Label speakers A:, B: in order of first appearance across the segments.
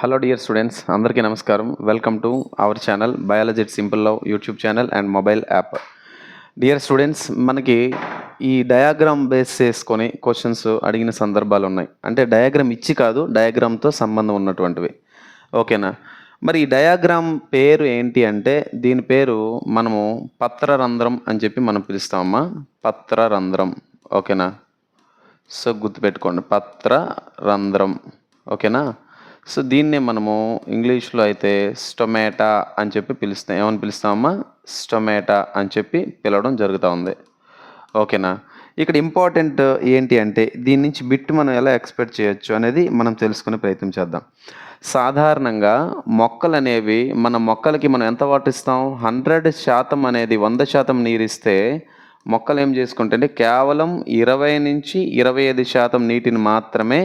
A: Hello dear students అందరికీ నమస్కారం. Welcome to our channel biology simple love YouTube channel and mobile app dear students మనకి ఈ diagram base చేసుకొని questions అడిగిన సందర్భాలు ఉన్నాయి. అంటే డయాగ్రామ్ ఇచ్చి కాదు డయాగ్రామ్తో సంబంధం ఉన్నటువంటివి. ఓకేనా మరి ఈ డయాగ్రామ్ పేరు ఏంటి అంటే దీని పేరు మనము పత్రరంధ్రం అని చెప్పి మనం పిలుస్తామమ్మా పత్రరంధ్రం. ఓకేనా సో గుర్తుపెట్టుకోండి. పత్ర రంధ్రం ఓకేనా సో దీన్నే మనము ఇంగ్లీష్లో అయితే స్టొమాటా అని చెప్పి పిలుస్తాం ఏమని పిలుస్తామమ్మా? స్టొమాటా అని చెప్పి పిలవడం జరుగుతూ ఉంది. ఓకేనా? ఇక్కడ ఇంపార్టెంట్ ఏంటి అంటే దీని నుంచి బిట్ మనం ఎలా ఎక్స్పెక్ట్ చేయొచ్చు అనేది మనం తెలుసుకునే ప్రయత్నం చేద్దాం. సాధారణంగా మొక్కలు అనేవి మన మొక్కలకి మనం ఎంత వాటర్ ఇస్తాం? హండ్రెడ్ శాతం అనేది వంద శాతం నీరిస్తే మొక్కలు ఏం చేసుకుంటే కేవలం ఇరవై నుంచి ఇరవై ఐదు శాతం నీటిని మాత్రమే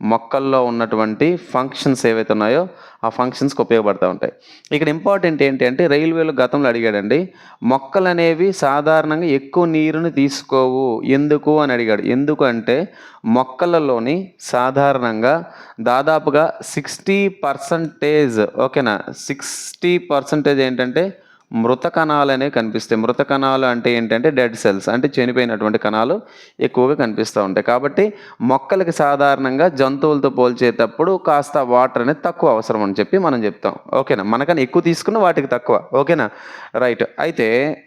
A: మొక్కల్లో ఉన్నటువంటి ఫంక్షన్స్ ఏవైతే ఉన్నాయో ఆ ఫంక్షన్స్కి ఉపయోగపడుతూ ఉంటాయి. ఇక్కడ ఇంపార్టెంట్ ఏంటి అంటే రైల్వేలో గతంలో అడిగాడండి మొక్కలు అనేవి సాధారణంగా ఎక్కువ నీరుని తీసుకోవు. ఎందుకు అని అడిగాడు. ఎందుకు అంటే మొక్కలలోని సాధారణంగా దాదాపుగా సిక్స్టీ పర్సంటేజ్ ఓకేనా సిక్స్టీ పర్సంటేజ్ ఏంటంటే మృత కణాలు అనేవి కనిపిస్తాయి మృత కణాలు అంటే ఏంటంటే డెడ్ సెల్స్ అంటే చనిపోయినటువంటి కణాలు ఎక్కువగా కనిపిస్తూ ఉంటాయి. కాబట్టి మొక్కలకి సాధారణంగా జంతువులతో పోల్చేటప్పుడు కాస్త వాటర్ అనేది తక్కువ అవసరం అని చెప్పి మనం చెప్తాం. ఓకేనా? మనకన్నా ఎక్కువ తీసుకున్న వాటికి తక్కువ. ఓకేనా? రైట్. అయితే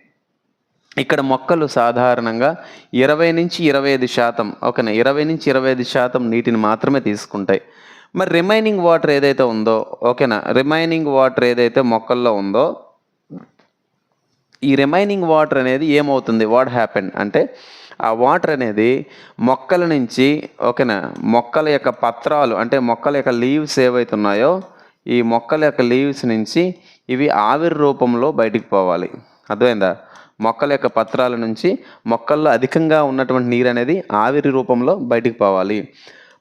A: ఇక్కడ మొక్కలు సాధారణంగా ఇరవై నుంచి ఇరవై ఐదు శాతం ఓకేనా? ఇరవై నుంచి ఇరవై ఐదు శాతం నీటిని మాత్రమే తీసుకుంటాయి. మరి రిమైనింగ్ వాటర్ ఏదైతే ఉందో ఓకేనా? రిమైనింగ్ వాటర్ ఏదైతే మొక్కల్లో ఉందో ఈ రిమైనింగ్ వాటర్ అనేది ఏమవుతుంది? వాట్ హ్యాపెన్ అంటే ఆ వాటర్ అనేది మొక్కల నుంచి ఓకేనా మొక్కల యొక్క పత్రాలు అంటే మొక్కల యొక్క లీవ్స్ ఏవైతే ఉన్నాయో ఈ మొక్కల యొక్క లీవ్స్ నుంచి ఇవి ఆవిరి రూపంలో బయటికి పోవాలి. అర్థమైందా? మొక్కల యొక్క పత్రాల నుంచి మొక్కల్లో అధికంగా ఉన్నటువంటి నీరు అనేది ఆవిరి రూపంలో బయటికి పోవాలి.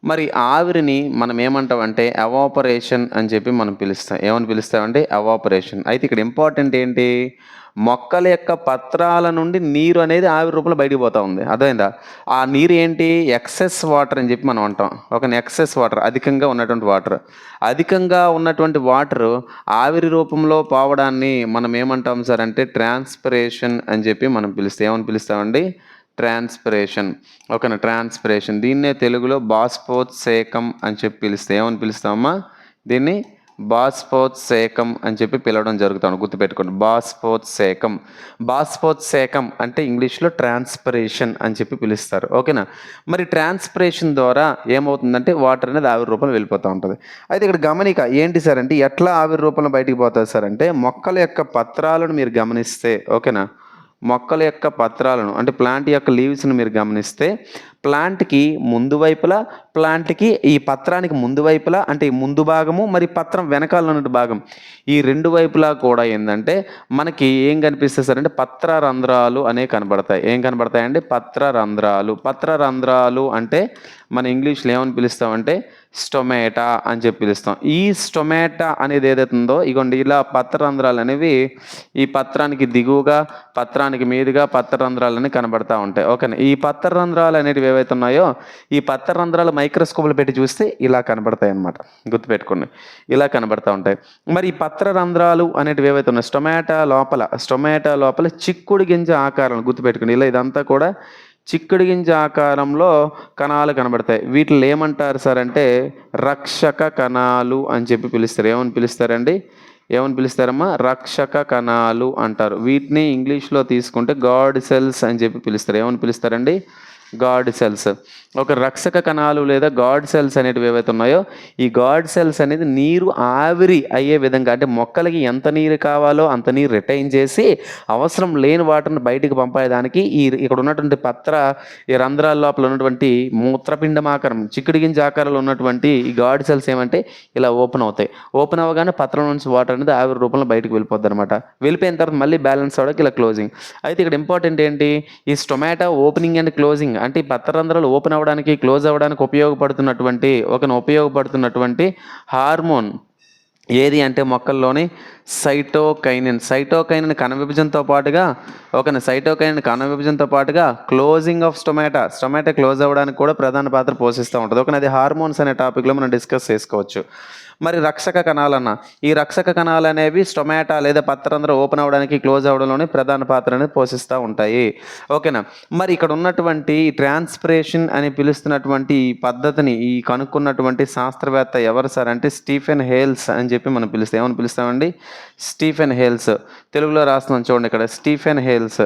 A: మరి ఆవిరిని మనం ఏమంటామంటే అవాపరేషన్ అని చెప్పి మనం పిలుస్తాం. ఏమని పిలుస్తామంటే అవాపరేషన్ అయితే ఇక్కడ ఇంపార్టెంట్ ఏంటి? మొక్కల యొక్క పత్రాల నుండి నీరు అనేది ఆవిరి రూపంలో బయటికి పోతా ఉంది. అర్థమైందా? ఆ నీరు ఏంటి? ఎక్సెస్ వాటర్ అని చెప్పి మనం అంటాం. ఒక ఎక్సెస్ వాటర్ అధికంగా ఉన్నటువంటి వాటర్ అధికంగా ఉన్నటువంటి వాటర్ ఆవిరి రూపంలో పోవడాన్ని మనం ఏమంటాం సార్ అంటే ట్రాన్స్పిరేషన్ అని చెప్పి మనం పిలుస్తాం. ఏమని పిలుస్తామండి? ట్రాన్స్పిరేషన్ ఓకేనా? ట్రాన్స్పిరేషన్ దీన్నే తెలుగులో బాస్పోత్సేకం అని చెప్పి పిలిస్తే ఏమని పిలుస్తామమ్మా? దీన్ని బాస్పోత్సేకం అని చెప్పి పిలవడం జరుగుతుంది. గుర్తుపెట్టుకోండి. బాస్పోత్సేకం బాస్పోత్సేకం అంటే ఇంగ్లీష్లో ట్రాన్స్పిరేషన్ అని చెప్పి పిలుస్తారు. ఓకేనా? మరి ట్రాన్స్పిరేషన్ ద్వారా ఏమవుతుందంటే వాటర్ అనేది ఆవిరి రూపంలో వెళ్ళిపోతూ ఉంటుంది. అయితే ఇక్కడ గమనిక ఏంటి సార్ అంటే ఎట్లా ఆవిరి రూపంలో బయటికి పోతుంది సార్ అంటే మొక్కల యొక్క పత్రాలను మీరు గమనిస్తే ఓకేనా? మొక్కల యొక్క పత్రాలను అంటే ప్లాంట్ యొక్క లీవ్స్ను మీరు గమనిస్తే ప్లాంట్కి ముందు వైపులా ప్లాంట్కి ఈ పత్రానికి ముందు వైపులా అంటే ఈ ముందు భాగము మరి పత్రం వెనకాల ఉన్నటువంటి భాగం. ఈ రెండు వైపులా కూడా ఏంటంటే మనకి ఏం కనిపిస్తాయి సార్ అంటే పత్ర రంధ్రాలు అనే కనబడతాయి. ఏం కనబడతాయంటే పత్ర రంధ్రాలు పత్ర రంధ్రాలు అంటే మన ఇంగ్లీష్లో ఏమని పిలుస్తామంటే స్టొమాటా అని చెప్పి పిలుస్తాం. ఈ స్టొమాటా అనేది ఏదైతే ఉందో ఇగోండి ఇలా పత్రరంధ్రాలు అనేవి ఈ పత్రానికి దిగువగా పత్రానికి మీదుగా పత్రరంధ్రాలు అనేవి కనబడతా ఉంటాయి. ఓకేనా? ఈ పత్రరంధ్రాలు అనేటివి ఏవైతే ఉన్నాయో ఈ పత్రరంధ్రాలు మైక్రోస్కోప్లు పెట్టి చూస్తే ఇలా కనబడతాయి అన్నమాట గుర్తుపెట్టుకోండి. ఇలా కనబడతా ఉంటాయి. మరి ఈ పత్రరంధ్రాలు అనేటివి ఏవైతే ఉన్నాయి స్టొమాటా లోపల స్టొమాటా లోపల చిక్కుడు గింజ ఆకారం గుర్తుపెట్టుకోండి. ఇలా ఇదంతా కూడా చిక్కుడు గింజ ఆకారంలో కణాలు కనబడతాయి. వీటిని ఏమంటారు సార్ అంటే రక్షక కణాలు అని చెప్పి పిలుస్తారు. ఏమని పిలుస్తారండి? ఏమని పిలుస్తారమ్మా? రక్షక కణాలు అంటారు. వీటిని ఇంగ్లీష్లో తీసుకుంటే గాడ్ సెల్స్ అని చెప్పి పిలుస్తారు. ఏమని పిలుస్తారండి? గాడ్ సెల్స్ ఒక రక్షక కణాలు లేదా గాడ్ సెల్స్ అనేటివి ఏవైతే ఉన్నాయో ఈ గాడ్ సెల్స్ అనేది నీరు ఆవిరి అయ్యే విధంగా అంటే మొక్కలకి ఎంత నీరు కావాలో అంత నీరు రిటైన్ చేసి అవసరం లేని వాటర్ని బయటికి పంపేదానికి ఈ ఇక్కడ ఉన్నటువంటి పత్ర ఈ రంధ్రాల లోపల ఉన్నటువంటి మూత్రపిండం ఆకారం చిక్కుడు గింజ ఆకారంలో ఉన్నటువంటి ఈ గాడ్ సెల్స్ ఏమంటే ఇలా ఓపెన్ అవుతాయి. ఓపెన్ అవ్వగానే పత్రం నుంచి వాటర్ అనేది ఆవిరి రూపంలో బయటకు వెళ్ళిపోద్ది అనమాట వెళ్ళిపోయిన తర్వాత మళ్ళీ బ్యాలెన్స్ అవడానికి ఇలా క్లోజింగ్ అయితే ఇక్కడ ఇంపార్టెంట్ ఏంటి? ఈ స్టొమాటో ఓపెనింగ్ అండ్ క్లోజింగ్ అంటే ఈ పత్రరంధ్రాలు ఓపెన్ అవ్వడానికి క్లోజ్ అవ్వడానికి ఉపయోగపడుతున్నటువంటి ఒక ఉపయోగపడుతున్నటువంటి హార్మోన్ ఏది అంటే మొక్కల్లోని సైటోకైనిన్. సైటోకైనిన్ కణ విభజనతో పాటుగా ఒక సైటోకైనిన్ కణ విభజనతో పాటుగా closing of stomata. Stomata close అవ్వడానికి కూడా ప్రధాన పాత్ర పోషిస్తూ ఉంటుంది. ఒక అది హార్మోన్స్ అనే టాపిక్లో మనం డిస్కస్ చేసుకోవచ్చు. మరి రక్షక కణాలన్న. ఈ రక్షక కణాలు అనేవి స్టొమాటా లేదా పత్రంధ్ర ఓపెన్ అవ్వడానికి క్లోజ్ అవ్వడంలోనే ప్రధాన పాత్రని పోషిస్తూ ఉంటాయి. ఓకేనా? మరి ఇక్కడ ఉన్నటువంటి ట్రాన్స్పిరేషన్ అని పిలుస్తున్నటువంటి ఈ పద్ధతిని ఈ కనుక్కున్నటువంటి శాస్త్రవేత్త ఎవరు సార్ అంటే స్టీఫెన్ హేల్స్ అని చెప్పి మనం పిలుస్తాం. ఏమని పిలుస్తామండి? Stephen Hales. తెలుగులో రాస్తున్నాం చూడండి ఇక్కడ స్టీఫెన్ హేల్స్.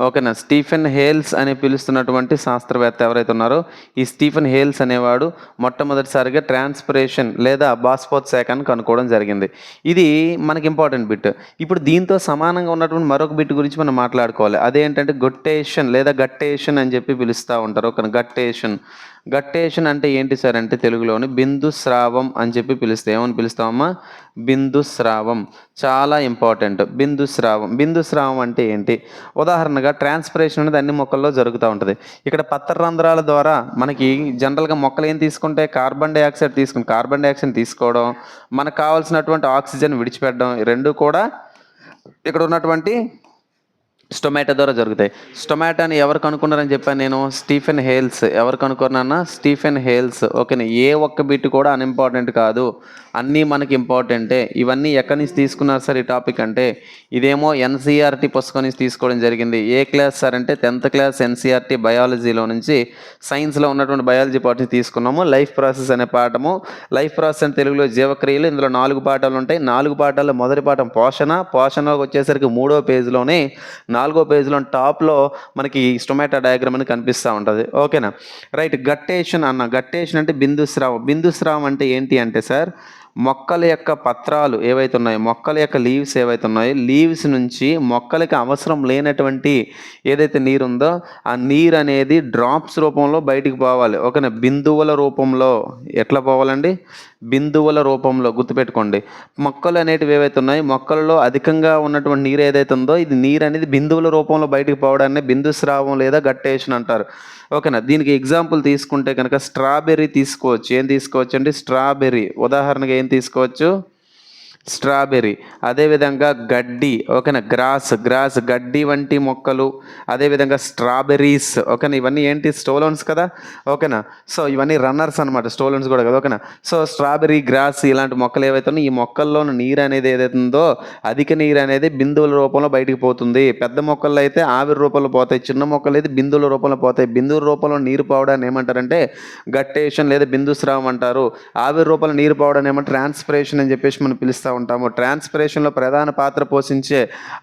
A: ఓకేనా? స్టీఫెన్ హేల్స్ అని పిలుస్తున్నటువంటి శాస్త్రవేత్త ఎవరైతే ఉన్నారో ఈ స్టీఫెన్ హేల్స్ అనేవాడు మొట్టమొదటిసారిగా ట్రాన్స్పిరేషన్ లేదా బాస్పోత్సేకాన్ని కనుక్కోవడం జరిగింది. ఇది మనకి ఇంపార్టెంట్ బిట్. ఇప్పుడు దీంతో సమానంగా ఉన్నటువంటి మరొక బిట్ గురించి మనం మాట్లాడుకోవాలి. అదేంటంటే గొట్టేషన్ లేదా గట్టేషన్ అని చెప్పి పిలుస్తూ ఉంటారు. ఒక గట్టేషన్. గట్టేషన్ అంటే ఏంటి సార్ అంటే తెలుగులోని బిందు స్రావం అని చెప్పి పిలుస్తాం ఏమని పిలుస్తామమ్మా? బిందు స్రావం. చాలా ఇంపార్టెంట్. బిందు స్రావం. బిందు స్రావం అంటే ఏంటి? ఉదాహరణగా ట్రాన్స్పిరేషన్ అనేది అన్ని మొక్కల్లో జరుగుతూ ఉంటుంది. ఇక్కడ పత్ర రంధ్రాల ద్వారా మనకి జనరల్గా మొక్కలు ఏం తీసుకుంటే కార్బన్ డైఆక్సైడ్ తీసుకుని కార్బన్ డైఆక్సైడ్ తీసుకోవడం మనకు కావాల్సినటువంటి ఆక్సిజన్ విడిచిపెట్టడం రెండు కూడా ఇక్కడ ఉన్నటువంటి స్టొమాటో ద్వారా జరుగుతాయి. స్టొమాటోని ఎవరు కనుక్కున్నారని చెప్పాను నేను? Stephen Hales. ఎవరు కనుక్కున్నానా స్టీఫెన్ హేల్స్. ఓకేనా? ఏ ఒక్క బిట్ కూడా అన్ఇంపార్టెంట్ కాదు. అన్నీ మనకి ఇంపార్టెంటే. ఇవన్నీ ఎక్కడి నుంచి తీసుకున్నారు సార్ ఈ టాపిక్ అంటే? ఇదేమో ఎన్సీఆర్టీ పుస్తకం నుంచి తీసుకోవడం జరిగింది. ఏ క్లాస్ సార్ అంటే టెన్త్ క్లాస్ ఎన్సీఆర్టీ బయాలజీలో నుంచి సైన్స్లో ఉన్నటువంటి బయాలజీ పార్ట్ తీసుకున్నాము. లైఫ్ ప్రాసెస్ అనే పాఠము. లైఫ్ ప్రాసెస్ అని తెలుగులో జీవక్రియలు. ఇందులో నాలుగు పాఠాలు ఉంటాయి. నాలుగు పాఠాల్లో మొదటి పాఠం పోషణ. పోషణలోకి వచ్చేసరికి మూడో పేజీలోనే నాలుగో పేజీలో టాప్లో మనకి స్టొమాటో డయాగ్రామ్ అని కనిపిస్తూ ఉంటుంది. ఓకేనా? రైట్ గట్టేషన్ అన్న. గట్టేషన్ అంటే బిందుస్రావం. బిందుస్రావం అంటే ఏంటి అంటే సార్ మొక్కల యొక్క పత్రాలు ఏవైతే ఉన్నాయో మొక్కల యొక్క లీవ్స్ ఏవైతే ఉన్నాయో లీవ్స్ నుంచి మొక్కలకి అవసరం లేనటువంటి ఏదైతే నీరు ఉందో ఆ నీరు అనేది డ్రాప్స్ రూపంలో బయటికి పోవాలి. ఓకేనా? బిందువుల రూపంలో ఎట్లా పోవాలండి? బిందువుల రూపంలో గుర్తుపెట్టుకోండి. మొక్కలు అనేటివి ఏవైతే ఉన్నాయో మొక్కలలో అధికంగా ఉన్నటువంటి నీరు ఏదైతే ఉందో ఇది నీరు అనేది బిందువుల రూపంలో బయటకు పోవడాన్ని బిందు స్రావం లేదా గట్టేషన్ అంటారు. ఓకేనా? దీనికి ఎగ్జాంపుల్ తీసుకుంటే కనుక స్ట్రాబెర్రీ తీసుకోవచ్చు. ఏం తీసుకోవచ్చు అండి స్ట్రాబెర్రీ. ఉదాహరణగా ఏం తీసుకోవచ్చు? స్ట్రాబెర్రీ అదేవిధంగా గడ్డి ఓకేనా? గ్రాస్ గ్రాస్ గడ్డి వంటి మొక్కలు అదేవిధంగా స్ట్రాబెర్రీస్ ఓకేనా? ఇవన్నీ ఏంటి? స్టోలోన్స్ కదా ఓకేనా? సో ఇవన్నీ రన్నర్స్ అనమాట స్టోలోన్స్ కూడా కదా ఓకేనా? సో స్ట్రాబెర్రీ గ్రాస్ ఇలాంటి మొక్కలు ఏవైతే ఉన్నాయో ఈ మొక్కల్లో నీరు అనేది ఏదైతుందో ఉందో అధిక నీరు అనేది బిందువుల రూపంలో బయటికి పోతుంది. పెద్ద మొక్కల్లో అయితే ఆవిరి రూపంలో పోతాయి చిన్న మొక్కలు అయితే బిందువుల రూపంలో పోతాయి. బిందువుల రూపంలో నీరు పోవడాన్ని ఏమంటారంటే గట్టేషన్ లేదా బిందు స్రావం అంటారు. ఆవిరి రూపంలో నీరు పోవడాన్ని ఏమంటారు? ట్రాన్స్పిరేషన్ అని చెప్పేసి మనం పిలుస్తాం ఉంటాము. ట్రాన్స్పిరేషన్లో ప్రధాన పాత్ర పోషించే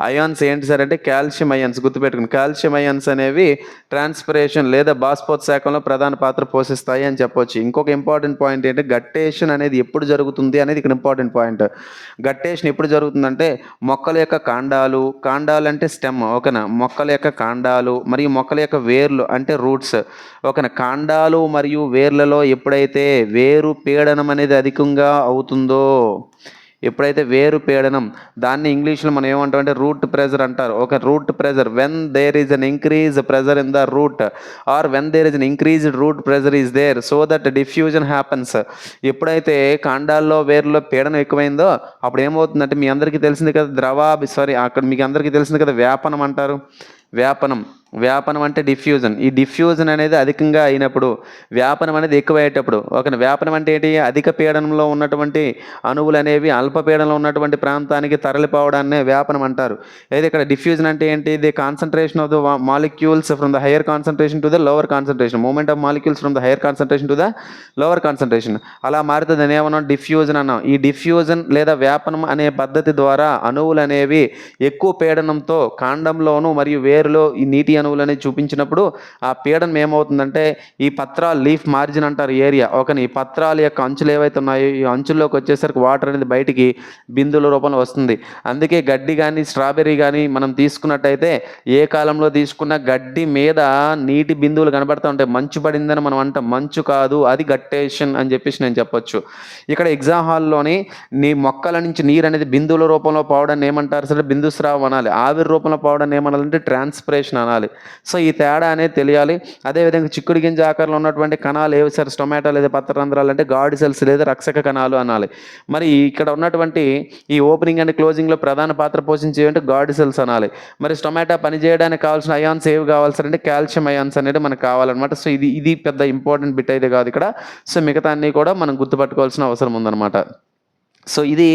A: అయాన్స్ ఏంటి సార్ అంటే కాల్షియం అయాన్స్ గుర్తుపెట్టుకుని కాల్షియం అయాన్స్ అనేవి ట్రాన్స్పిరేషన్ లేదా బాస్పోత్సాకంలో ప్రధాన పాత్ర పోషిస్తాయి అని చెప్పొచ్చు. ఇంకొక ఇంపార్టెంట్ పాయింట్ ఏంటి? గట్టేషన్ అనేది ఎప్పుడు జరుగుతుంది అనేది ఇక్కడ ఇంపార్టెంట్ పాయింట్ గట్టేషన్ ఎప్పుడు జరుగుతుందంటే మొక్కల యొక్క కాండాలు కాండాలు అంటే స్టెమ్ ఓకేనా? మొక్కల యొక్క కాండాలు మరియు మొక్కల యొక్క వేర్లు అంటే రూట్స్ ఓకేనా? కాండాలు మరియు వేర్లలో ఎప్పుడైతే వేరు పీడనం అనేది అధికంగా అవుతుందో ఎప్పుడైతే వేరు పీడనం దాన్ని ఇంగ్లీష్లో మనం ఏమంటామంటే రూట్ ప్రెజర్ అంటారు. ఒక root pressure when there is an increase pressure in the root or when there is an increased root pressure is there so that diffusion happens ఎప్పుడైతే కాండాల్లో వేర్లో పీడనం ఎక్కువైందో అప్పుడు ఏమవుతుందంటే మీ అందరికీ తెలిసింది కదా ద్రవాభి సారీ అక్కడ మీకు అందరికీ తెలిసింది కదా వ్యాపనం అంటారు. వ్యాపనం. వ్యాపనం అంటే డిఫ్యూజన్ ఈ డిఫ్యూజన్ అనేది అధికంగా అయినప్పుడు వ్యాపనం అనేది ఎక్కువయ్యేటప్పుడు ఒక వ్యాపనం అంటే ఏంటి? అధిక పీడనంలో ఉన్నటువంటి అణువులు అనేవి అల్పపీడనంలో ఉన్నటువంటి ప్రాంతానికి తరలిపోవడాన్ని వ్యాపనం అంటారు. అయితే ఇక్కడ డిఫ్యూజన్ అంటే ఏంటి? The concentration of the molecules from the higher concentration to the lower concentration movement of molecules from the higher concentration to the lower concentration అలా మారుతుంది. దాన్ని ఏమన్నాం డిఫ్యూజన్ అన్నాం. ఈ డిఫ్యూజన్ లేదా వ్యాపనం అనే పద్ధతి ద్వారా అణువులు అనేవి ఎక్కువ పీడనంతో కాండంలోను మరియు వేరులో ఈ నీటి అణువులు అనేది చూపించినప్పుడు ఆ పీడనం ఏమవుతుందంటే ఈ పత్రాలు లీఫ్ మార్జిన్ అంటారు ఏరియా. ఓకే ఈ పత్రాల యొక్క అంచులు ఏవైతే ఉన్నాయో ఈ అంచుల్లోకి వచ్చేసరికి వాటర్ అనేది బయటికి బిందువుల రూపంలో వస్తుంది. అందుకే గడ్డి కానీ స్ట్రాబెర్రీ కానీ మనం తీసుకున్నట్టయితే ఏ కాలంలో తీసుకున్న గడ్డి మీద నీటి బిందువులు కనబడతా ఉంటాయి. మంచు పడిందని మనం అంటాం. మంచు కాదు అది గట్టేషన్ అని చెప్పేసి నేను చెప్పొచ్చు. ఇక్కడ ఎగ్జామ్ హాల్లోని నీ మొక్కల నుంచి నీరు అనేది బిందువుల రూపంలో పోవడాన్ని ఏమంటారు సరే? బిందు స్రావం అనాలి. ఆవిరి రూపంలో పోవడాన్ని ఏమనాలంటే ట్రాన్స్పిరేషన్ అనాలి. సో ఈ తేడా అనేది తెలియాలి. అదేవిధంగా చిక్కుడు గింజ ఆకారంలో ఉన్నటువంటి కణాలు ఏవి సార్? స్టొమాటో లేదా పత్రరంధ్రాలు అంటే గాడి సెల్స్ లేదా రక్షక కణాలు అనాలి. మరి ఇక్కడ ఉన్నటువంటి ఈ ఓపెనింగ్ అండ్ క్లోజింగ్లో ప్రధాన పాత్ర పోషించేవి అంటే గాడి సెల్స్ అనాలి. మరి స్టొమాటో పని చేయడానికి కావాల్సిన అయాన్స్ ఏవి కావాలి సార్ అంటే కాల్షియం అయాన్స్ అనేది మనకు కావాలన్నమాట. సో ఇది ఇది పెద్ద ఇంపార్టెంట్ బిట్ అయితే కాదు ఇక్కడ. సో మిగతా అన్నీ కూడా మనం గుర్తుపట్టుకోవాల్సిన అవసరం ఉందన్నమాట. సో ఇది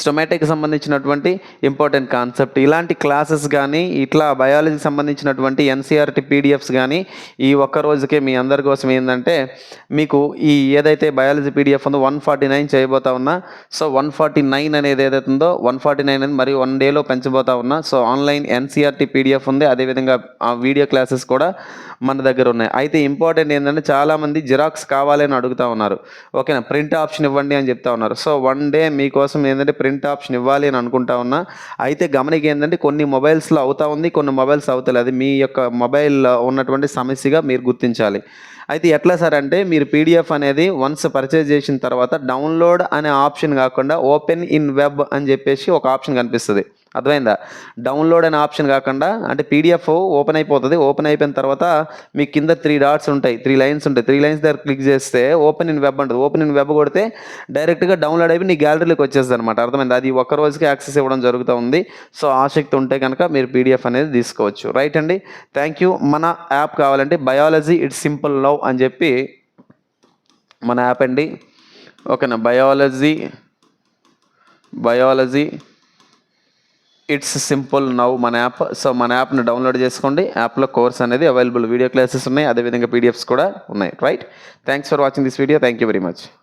A: స్టొమాటోకి సంబంధించినటువంటి ఇంపార్టెంట్ కాన్సెప్ట్ ఇలాంటి క్లాసెస్ కానీ ఇట్లా బయాలజీకి సంబంధించినటువంటి ఎన్సీఆర్టీ పీడిఎఫ్స్ కానీ ఈ ఒక్క రోజుకే మీ అందరి కోసం ఏంటంటే మీకు ఈ ఏదైతే బయాలజీ పీడిఎఫ్ ఉందో వన్ ఫార్టీ నైన్ చేయబోతా ఉన్నా సో వన్ ఫార్టీ నైన్ అనేది ఏదైతే ఉందో వన్ ఫార్టీ నైన్ అనేది మరి వన్ డేలో పెంచబోతా ఉన్నా సో ఆన్లైన్ ఎన్సీఆర్టీ పీడిఎఫ్ ఉంది. అదేవిధంగా ఆ వీడియో క్లాసెస్ కూడా మన దగ్గర ఉన్నాయి. అయితే ఇంపార్టెంట్ ఏంటంటే చాలామంది జిరాక్స్ కావాలని అడుగుతా ఉన్నారు. ఓకేనా? ప్రింట్ ఆప్షన్ ఇవ్వండి అని చెప్తా ఉన్నారు. సో వన్ డే మీకోసం ఏంటంటే ప్రింట్ ఆప్షన్ ఇవ్వాలి అని అనుకుంటా ఉన్నా. అయితే గమనిక ఏంటంటే కొన్ని మొబైల్స్లో అవుతా ఉంది కొన్ని మొబైల్స్ అవుతలేదు. అది మీ యొక్క మొబైల్ ఉన్నటువంటి సమస్యగా మీరు గుర్తించాలి. అయితే ఎట్లా సార్ అంటే మీరు పీడిఎఫ్ అనేది వన్స్ పర్చేజ్ చేసిన తర్వాత డౌన్లోడ్ అనే ఆప్షన్ కాకుండా ఓపెన్ ఇన్ వెబ్ అని చెప్పేసి ఒక ఆప్షన్ కనిపిస్తుంది. అర్థమైందా? డౌన్లోడ్ అనే ఆప్షన్ కాకుండా అంటే పీడిఎఫ్ ఓపెన్ అయిపోతుంది. ఓపెన్ అయిపోయిన తర్వాత మీ కింద త్రీ డాట్స్ ఉంటాయి. త్రీ లైన్స్ ఉంటాయి. త్రీ లైన్స్ దగ్గర క్లిక్ చేస్తే ఓపెన్ ఇన్ వెబ్ ఉంటుంది ఓపెన్ ఇన్ వెబ్ కొడితే డైరెక్ట్గా డౌన్లోడ్ అయిపోయి నీ గ్యాలరీలోకి వచ్చేస్తుంది అనమాట అర్థమైంది? అది ఒక్క రోజుకి యాక్సెస్ ఇవ్వడం జరుగుతూ ఉంది. సో ఆసక్తి ఉంటే కనుక మీరు పీడిఎఫ్ అనేది తీసుకోవచ్చు. రైట్ అండి? థ్యాంక్ యూ మన యాప్ కావాలంటే బయాలజీ ఇట్స్ సింపుల్ లవ్ అని చెప్పి మన యాప్ అండి. ఓకేనా? Biology biology it's simple now మన యాప్ సో మన యాప్ని డౌన్లోడ్ చేసుకోండి. యాప్లో కోర్స్ అనేది అవైలబుల్ వీడియో క్లాసెస్ ఉన్నాయి. అదేవిధంగా పీడిఎఫ్స్ కూడా ఉన్నాయి. Right thanks for watching this video thank you very much